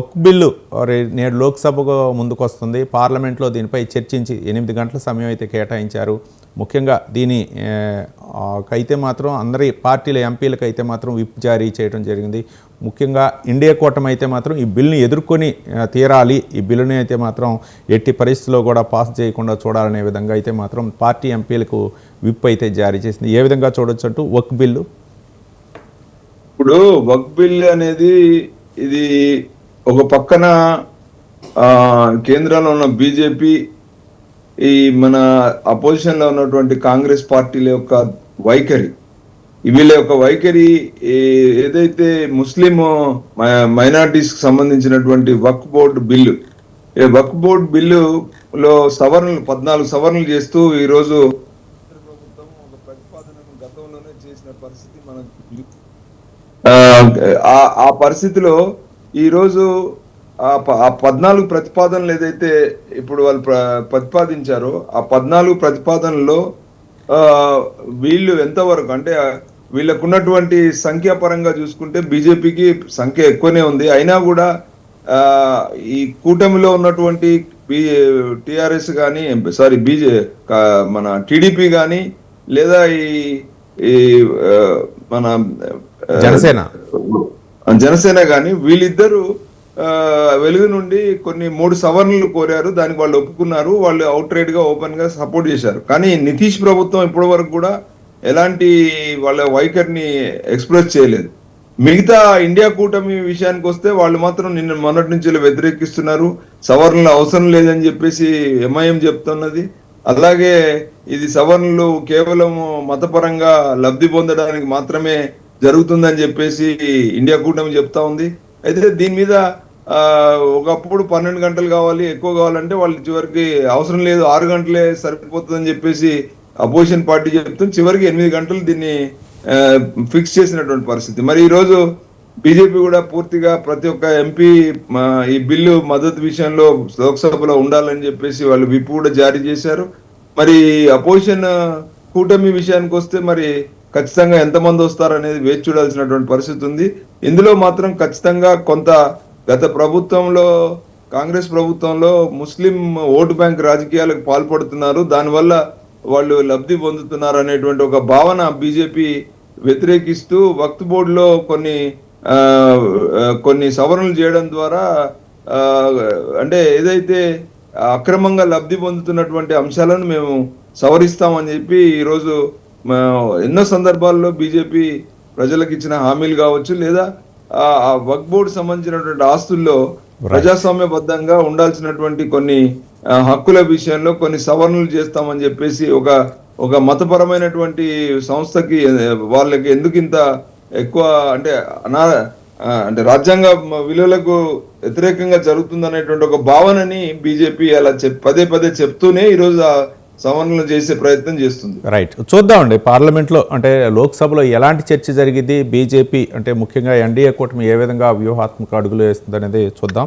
ఒక బిల్లు నేడు లోక్సభకు ముందుకు వస్తుంది పార్లమెంట్లో దీనిపై చర్చించి ఎనిమిది గంటల సమయం అయితే కేటాయించారు. ముఖ్యంగా దీని కైతే మాత్రం అందరి పార్టీల ఎంపీలకు అయితే మాత్రం విప్ జారీ చేయడం జరిగింది. ముఖ్యంగా ఇండియా కూటమి అయితే మాత్రం ఈ బిల్లుని ఎదుర్కొని తీరాలి. ఈ బిల్లుని అయితే మాత్రం ఎట్టి పరిస్థితుల్లో కూడా పాస్ చేయకుండా చూడాలనే విధంగా అయితే మాత్రం పార్టీ ఎంపీలకు విప్ అయితే జారీ చేసింది. ఏ విధంగా చూడొచ్చు అంటూ వక్ బిల్లు? ఇప్పుడు వక్ బిల్ అనేది ఇది ఒక పక్కన కేంద్రంలో ఉన్న బీజేపీ ఈ మన అపోజిషన్లో ఉన్నటువంటి కాంగ్రెస్ పార్టీల యొక్క వైఖరి. వీళ్ళ యొక్క వైఖరి ఏదైతే ముస్లిం మైనార్టీస్కి సంబంధించినటువంటి వక్ బోర్డు బిల్లు ఈ వక్ బోర్డు బిల్లులో సవరణలు పద్నాలుగు సవరణలు చేస్తూ ఈరోజు గతంలోనే చేసిన పరిస్థితి ఆ పరిస్థితిలో ఈరోజు ఆ పద్నాలుగు ప్రతిపాదనలు ఏదైతే ఇప్పుడు వాళ్ళు ప్ర- ప్రతిపాదించారో ఆ పద్నాలుగు ప్రతిపాదనలో వీళ్ళు ఎంతవరకు అంటే వీళ్ళకున్నటువంటి సంఖ్యాపరంగా చూసుకుంటే బీజేపీకి సంఖ్య ఎక్కువనే ఉంది. అయినా కూడా ఈ కూటమిలో ఉన్నటువంటి టిఆర్ఎస్ కానీ సారీ బీజే మన టీడీపీ కానీ లేదా ఈ ఈ మన జనసేన. జనసేన కానీ వీళ్ళిద్దరూ వెలుగు నుండి కొన్ని మూడు సవరణలు కోరారు. దానికి వాళ్ళు ఒప్పుకున్నారు. వాళ్ళు అవుట్ రైడ్గా ఓపెన్గా సపోర్ట్ చేశారు. కానీ నితీష్ ప్రభుత్వం ఇప్పటి వరకు కూడా ఎలాంటి వాళ్ళ వైఖరిని ఎక్స్ప్రెస్ చేయలేదు. మిగతా ఇండియా కూటమి విషయానికి వస్తే వాళ్ళు మాత్రం నిన్న మొన్నటి నుంచి వ్యతిరేకిస్తున్నారు. సవరణలు అవసరం లేదని చెప్పేసి ఎంఐఎం చెప్తున్నది. అలాగే ఇది సవరణలు కేవలం మతపరంగా లబ్ధి పొందడానికి మాత్రమే జరుగుతుందని చెప్పేసి ఇండియా కూటమి చెప్తా ఉంది. అయితే దీని మీద ఒకప్పుడు పన్నెండు గంటలు కావాలి ఎక్కువ కావాలంటే వాళ్ళు చివరికి అవసరం లేదు ఆరు గంటలే సరిపోతుందని చెప్పేసి అపోజిషన్ పార్టీ చెప్తుంది చివరికి ఎనిమిది గంటలు దీన్ని ఫిక్స్ చేసినటువంటి పరిస్థితి. మరి ఈరోజు బీజేపీ కూడా పూర్తిగా ప్రతి ఒక్క ఎంపీ ఈ బిల్లు మద్దతు విషయంలో లోక్సభలో ఉండాలని చెప్పేసి వాళ్ళు విప్ కూడా జారీ చేశారు. మరి అపోజిషన్ కూటమి విషయానికి వస్తే మరి ఖచ్చితంగా ఎంతమంది వస్తారనేది వేచి చూడాల్సినటువంటి పరిస్థితి ఉంది. ఇందులో మాత్రం ఖచ్చితంగా కొంత గత ప్రభుత్వంలో కాంగ్రెస్ ప్రభుత్వంలో ముస్లిం ఓటు బ్యాంక్ రాజకీయాలకు పాల్పడుతున్నారు. దానివల్ల వాళ్ళు లబ్ధి పొందుతున్నారు అనేటువంటి ఒక భావన బీజేపీ వ్యతిరేకిస్తూ వక్త్ బోర్డులో కొన్ని కొన్ని సవరణలు చేయడం ద్వారా అంటే ఏదైతే అక్రమంగా లబ్ధి పొందుతున్నటువంటి అంశాలను మేము సవరిస్తామని చెప్పి ఈరోజు ఎన్నో సందర్భాల్లో బీజేపీ ప్రజలకు ఇచ్చిన హామీలు కావచ్చు లేదా ఆ వక్ బోర్డు సంబంధించినటువంటి ఆస్తుల్లో ప్రజాస్వామ్యబద్ధంగా ఉండాల్సినటువంటి కొన్ని హక్కుల విషయంలో కొన్ని సవరణలు చేస్తామని చెప్పేసి ఒక ఒక మతపరమైనటువంటి సంస్థకి వాళ్ళకి ఎందుకు ఇంత ఎక్కువ అంటే అనా అంటే రాజ్యాంగ విలువలకు వ్యతిరేకంగా జరుగుతుందనేటువంటి ఒక భావనని బీజేపీ అలా చెప్ పదే పదే చెప్తూనే ఈరోజు ఆ సవరణలు చేసే ప్రయత్నం చేస్తుంది. రైట్ చూద్దామండి పార్లమెంట్లో అంటే లోక్సభలో ఎలాంటి చర్చ జరిగింది బీజేపీ అంటే ముఖ్యంగా ఎన్డీఏ కూటమి ఏ విధంగా వ్యూహాత్మక అడుగులు వేస్తుంది అనేది చూద్దాం.